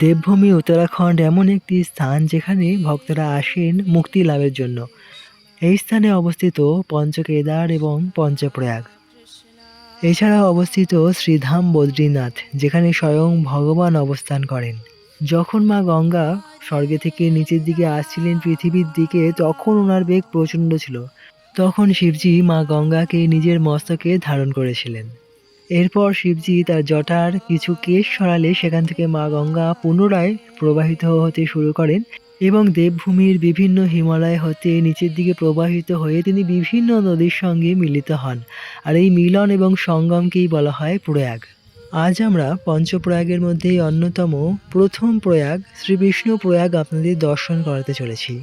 দেবভূমি উত্তরাখণ্ড এমন একটি স্থান যেখানে ভক্তরা আসেন মুক্তি লাভের জন্য। এই স্থানে অবস্থিত পঞ্চকেদার এবং পঞ্চপ্রয়াগ। এছাড়াও অবস্থিত শ্রীধাম বদ্রীনাথ, যেখানে স্বয়ং ভগবান অবস্থান করেন। যখন মা গঙ্গা স্বর্গে থেকে নিচের দিকে আসছিলেন পৃথিবীর দিকে, তখন ওনার বেগ প্রচণ্ড ছিল। তখন শিবজি মা গঙ্গাকে নিজের মস্তকে ধারণ করেছিলেন। এরপর শিবজি তার জটার কিছু কেশ সরালে সেখান থেকে মা গঙ্গা পুনরায় প্রবাহিত হতে শুরু করেন এবং দেবভূমির বিভিন্ন হিমালয় হতে নিচের দিকে প্রবাহিত হয়ে তিনি বিভিন্ন নদীর সঙ্গে মিলিত হন। আর এই মিলন এবং সঙ্গমকেই বলা হয় প্রয়াগ। আজ আমরা পঞ্চপ্রয়াগের মধ্যেই অন্যতম প্রথম প্রয়াগ, শ্রী বিষ্ণু প্রয়াগ আপনাদের দর্শন করাতে চলেছি।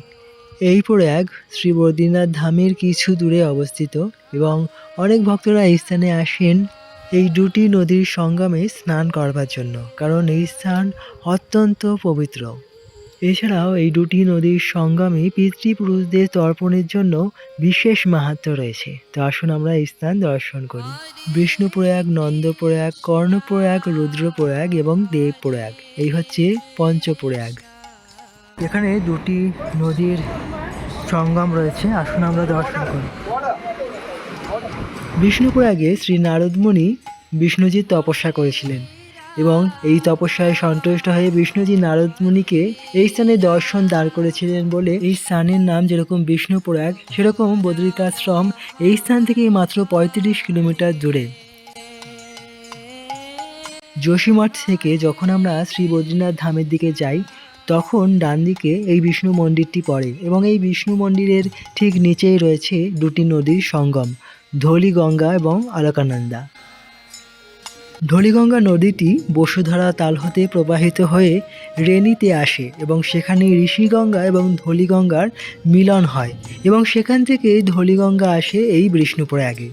এই প্রয়াগ শ্রী বদ্রীনাথ ধামের কিছু দূরে অবস্থিত এবং অনেক ভক্তরা এই স্থানে আসেন। এই দুটি নদীর সঙ্গমে স্নান করবার জন্য, কারণ এই স্থান অত্যন্ত পবিত্র। এছাড়াও এই দুটি নদীর সঙ্গমে পিতৃপুরুষদের তর্পণের জন্য বিশেষ মাহাত্ম্য রয়েছে। তো আসুন আমরা এই স্থান দর্শন করি। বিষ্ণুপ্রয়াগ, নন্দপ্রয়াগ, কর্ণপ্রয়াগ, রুদ্রপ্রয়াগ এবং দেবপ্রয়াগ। এই হচ্ছে পঞ্চপ্রয়াগ। এখানে দুটি নদীর সঙ্গম রয়েছে। আসুন আমরা দর্শন করি। বিষ্ণুপ্রয়াগে শ্রী নারদমুনি বিষ্ণুজির তপস্যা করেছিলেন এবং এই তপস্যায় সন্তুষ্ট হয়ে বিষ্ণুজি নারদমুনিকে এই স্থানে দর্শন দাঁড় করেছিলেন বলে এই স্থানের নাম যেরকম বিষ্ণুপ্রয়াগ সেরকম বদ্রিকাশ্রম এই স্থান থেকে মাত্র পঁয়ত্রিশ কিলোমিটার দূরে। যোশীমঠ থেকে যখন আমরা শ্রী বদ্রীনাথ ধামের দিকে যাই, তখন ডান দিকে এই বিষ্ণু মন্দিরটি পড়ে এবং এই বিষ্ণু মন্দিরের ঠিক নিচেই রয়েছে দুটি নদীর সঙ্গম। ধলিগঙ্গা এবং আলাকানন্দা। ধলিগঙ্গা নদীটি বসুধারা তাল হতে প্রবাহিত হয়ে রেনিতে আসে এবং সেখানে ঋষিগঙ্গা এবং ধলিগঙ্গার মিলন হয় এবং সেখান থেকে ধলিগঙ্গা আসে এই বিষ্ণুপ্রয়াগে।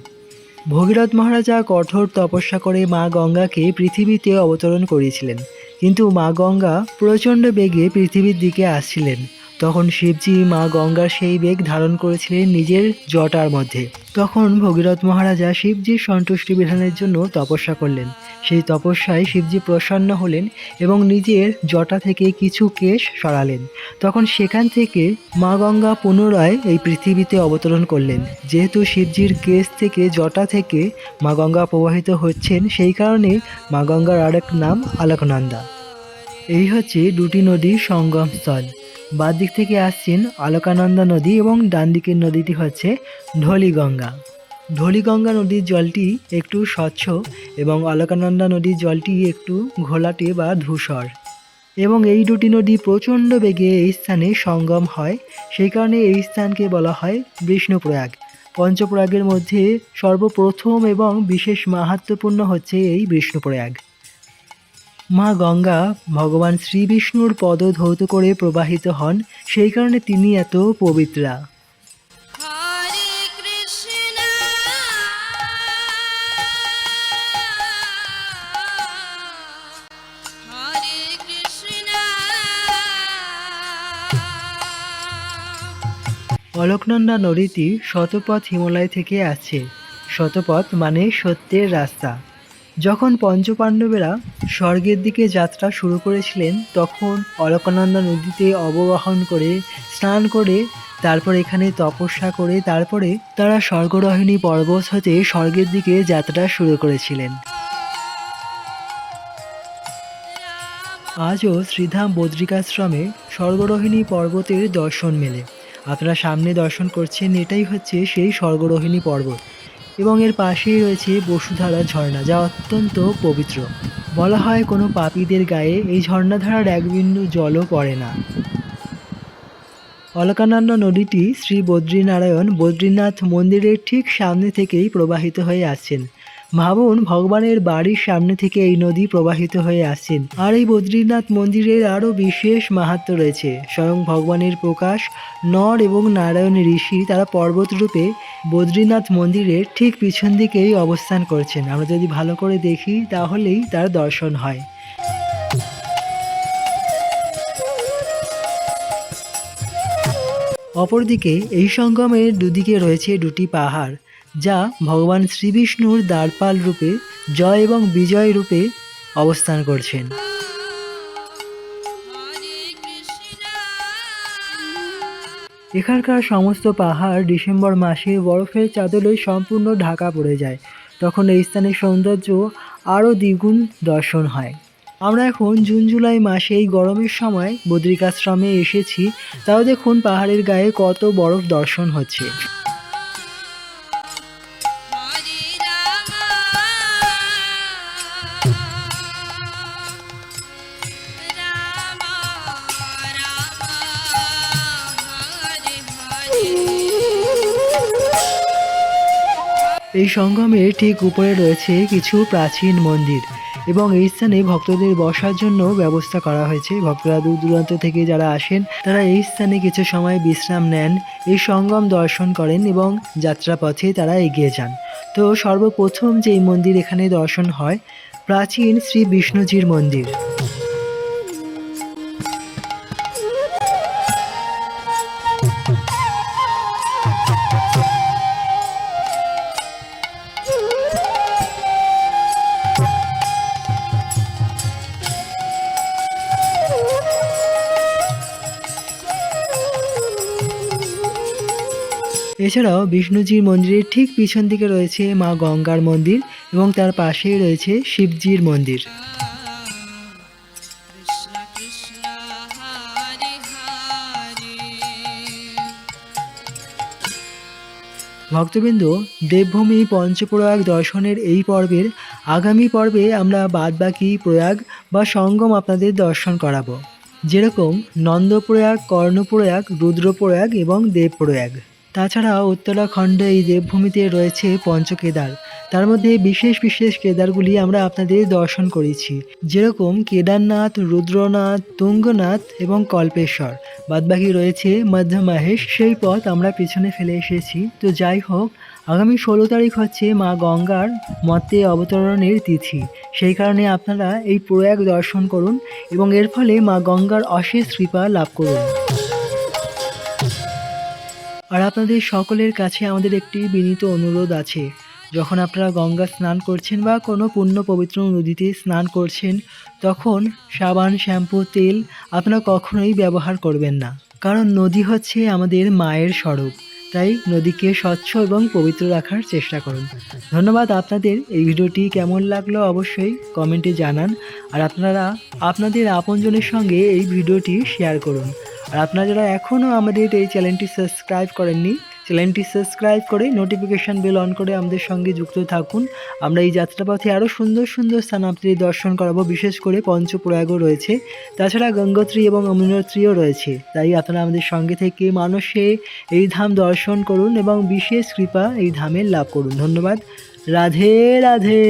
ভগীরথ মহারাজা কঠোর তপস্যা করে মা গঙ্গাকে পৃথিবীতে অবতরণ করিয়েছিলেন কিন্তু মা গঙ্গা প্রচণ্ড বেগে পৃথিবীর দিকে আসছিলেন। তখন শিবজি মা গঙ্গার সেই বেগ ধারণ করেছিলেন নিজের জটার মধ্যে। তখন ভগীরথ মহারাজা শিবজির সন্তুষ্টি বিধানের জন্য তপস্যা করলেন। সেই তপস্যায় শিবজি প্রসন্ন হলেন এবং নিজের জটা থেকে কিছু কেশ সরালেন। তখন সেখান থেকে মা গঙ্গা পুনরায় এই পৃথিবীতে অবতরণ করলেন। যেহেতু শিবজির কেশ থেকে জটা থেকে মা গঙ্গা প্রবাহিত হচ্ছেন, সেই কারণে মা গঙ্গার আরেক নাম আলোকনন্দা। এই হচ্ছে দুটি নদীর সঙ্গমস্থল বাঁ দিক থেকে আসছেন আলোকানন্দা নদী এবং ডান দিকের নদীটি হচ্ছে ঢলিগঙ্গা। ঢলিগঙ্গা নদীর জলটি একটু স্বচ্ছ এবং আলোকানন্দা নদীর জলটি একটু ঘোলাটে বা ধূসর। এবং এই দুটি নদী প্রচণ্ড বেগে এই স্থানে সঙ্গম হয়। সেই কারণে এই স্থানকে বলা হয় বিষ্ণুপ্রয়াগ। পঞ্চপ্রয়াগের মধ্যে সর্বপ্রথম এবং বিশেষ মাহাত্ম্যপূর্ণ হচ্ছে এই বিষ্ণুপ্রয়াগ। মা গঙ্গা ভগবান শ্রী বিষ্ণুর পদ ধৌত করে প্রবাহিত হন সেই কারণে তিনি এত পবিত্রা। অলকনন্দা নদীটি শতপথ হিমালয় থেকে আছে। শতপথ মানে সত্যের রাস্তা। যখন পঞ্চপাণ্ডবেরা স্বর্গের দিকে যাত্রা শুরু করেছিলেন, তখন অলকানন্দা নদীতে অববাহন করে স্নান করে, তারপর এখানে তপস্যা করে, তারপরে তারা স্বর্গরোহিণী পর্বত হতে স্বর্গের দিকে যাত্রা শুরু করেছিলেন। আজও শ্রীধাম বদ্রিকাশ্রমে স্বর্গরোহিণী পর্বতের দর্শন মেলে। আপনারা সামনে দর্শন করছেন, এটাই হচ্ছে সেই স্বর্গরোহিণী পর্বত। এবং এর পাশেই রয়েছে বসুধারা ঝর্ণা, যা অত্যন্ত পবিত্র। বলা হয় কোনো পাপীদের গায়ে এই ঝর্ণাধারার এক বিন্দু জলও পড়ে না। অলকানন্দ নদীটি শ্রী বদ্রীনারায়ণ বদ্রীনাথ মন্দিরের ঠিক সামনে থেকেই প্রবাহিত হয়ে আসছেন। ভাবুন, ভগবানের বাড়ির সামনে থেকে এই নদী প্রবাহিত হয়ে আসছেন। আর এই বদ্রীনাথ মন্দিরের আরও বিশেষ মাহাত্ম্য রয়েছে। স্বয়ং ভগবানের প্রকাশ, নর এবং নারায়ণ ঋষি তারা পর্বত রূপে বদ্রীনাথ মন্দিরের ঠিক পিছন দিকেই অবস্থান করছেন। আমরা যদি ভালো করে দেখি, তাহলেই তার দর্শন হয়। অপরদিকে, এই সঙ্গমের দুদিকে রয়েছে দুটি পাহাড়। যা ভগবান শ্রীবিষ্ণুর দ্বারপাল রূপে, জয় এবং বিজয় রূপে অবস্থান করছেন। এখানকার সমস্ত পাহাড় ডিসেম্বর মাসে বরফের চাদলে সম্পূর্ণ ঢাকা পড়ে যায়। তখন এই স্থানের সৌন্দর্য আরও দ্বিগুণ দর্শন হয়। আমরা এখন জুন, জুলাই মাসে এই গরমের সময় বদ্রিকাশ্রমে এসেছি। তাও দেখুন পাহাড়ের গায়ে কত বরফ দর্শন হচ্ছে। এই সঙ্গমের ঠিক উপরে রয়েছে কিছু প্রাচীন মন্দির এবং এই স্থানে ভক্তদের বসার জন্য ব্যবস্থা করা হয়েছে। ভক্তরা দূর দূরান্ত থেকে যারা আসেন, তারা এই স্থানে কিছু সময় বিশ্রাম নেন, এই সঙ্গম দর্শন করেন এবং যাত্রাপথে তারা এগিয়ে যান। তো সর্বপ্রথম যে এই মন্দির এখানে দর্শন হয়, প্রাচীন শ্রী বিষ্ণুজির মন্দির। এছাড়াও বিষ্ণুজির মন্দিরের ঠিক পিছন দিকে রয়েছে মা গঙ্গার মন্দির এবং তার পাশেই রয়েছে শিবজির মন্দির। ভক্তবৃন্দ, দেবভূমি পঞ্চপ্রয়াগ দর্শনের এই পর্বের আগামী পর্বে আমরা বাদবাকি প্রয়াগ বা সঙ্গম আপনাদের দর্শন করাবো। যেরকম নন্দপ্রয়াগ, কর্ণপ্রয়াগ, রুদ্রপ্রয়াগ এবং দেবপ্রয়াগ। তাছাড়া উত্তরাখণ্ডে এই দেবভূমিতে রয়েছে পঞ্চকেদার। তার মধ্যে বিশেষ বিশেষ কেদারগুলি আমরা আপনাদের দর্শন করেছি। যেরকম কেদারনাথ, রুদ্রনাথ, তুঙ্গনাথ এবং কল্পেশ্বর। বাদবাকি রয়েছে মধ্য মাহেশ সেই পথ আমরা পেছনে ফেলে এসেছি। তো যাই হোক, আগামী ষোলো তারিখ হচ্ছে মা গঙ্গার মতে অবতরণের তিথি। সেই কারণে আপনারা এই প্রয়াগ দর্শন করুন এবং এর ফলে মা গঙ্গার অশেষ কৃপা লাভ করুন। আর আপনাদের সকলের কাছে আমাদের একটি বিনীত অনুরোধ আছে। যখন আপনারা গঙ্গা স্নান করছেন বা কোনো পুণ্য পবিত্র নদীতে স্নান করছেন, তখন সাবান, শ্যাম্পু, তেল আপনারা কখনোই ব্যবহার করবেন না। কারণ নদী হচ্ছে আমাদের মায়ের স্বরূপ। তাই নদীকে স্বচ্ছ এবং পবিত্র রাখার চেষ্টা করুন। ধন্যবাদ আপনাদের। এই ভিডিওটি কেমন লাগল অবশ্যই কমেন্টে জানান। আর আপনারা আপনাদের আপনজনের সঙ্গে এই ভিডিওটি শেয়ার করুন। আর আপনারা যারা এখনও আমাদের এই চ্যানেলটি সাবস্ক্রাইব করেননি, চ্যানেলটি সাবস্ক্রাইব করে নোটিফিকেশান বেল অন করে আমাদের সঙ্গে যুক্ত থাকুন। আমরা এই যাত্রাপথে আরও সুন্দর সুন্দর স্থান আপনাদের দর্শন করাবো, বিশেষ করে পঞ্চপ্রয়াগও রয়েছে। তাছাড়া গঙ্গোত্রী এবং অমিনোত্রীও রয়েছে। তাই আপনারা আমাদের সঙ্গে থেকে মানুষে এই ধাম দর্শন করুন এবং বিশেষ কৃপা এই ধামের লাভ করুন। ধন্যবাদ। রাধে রাধে।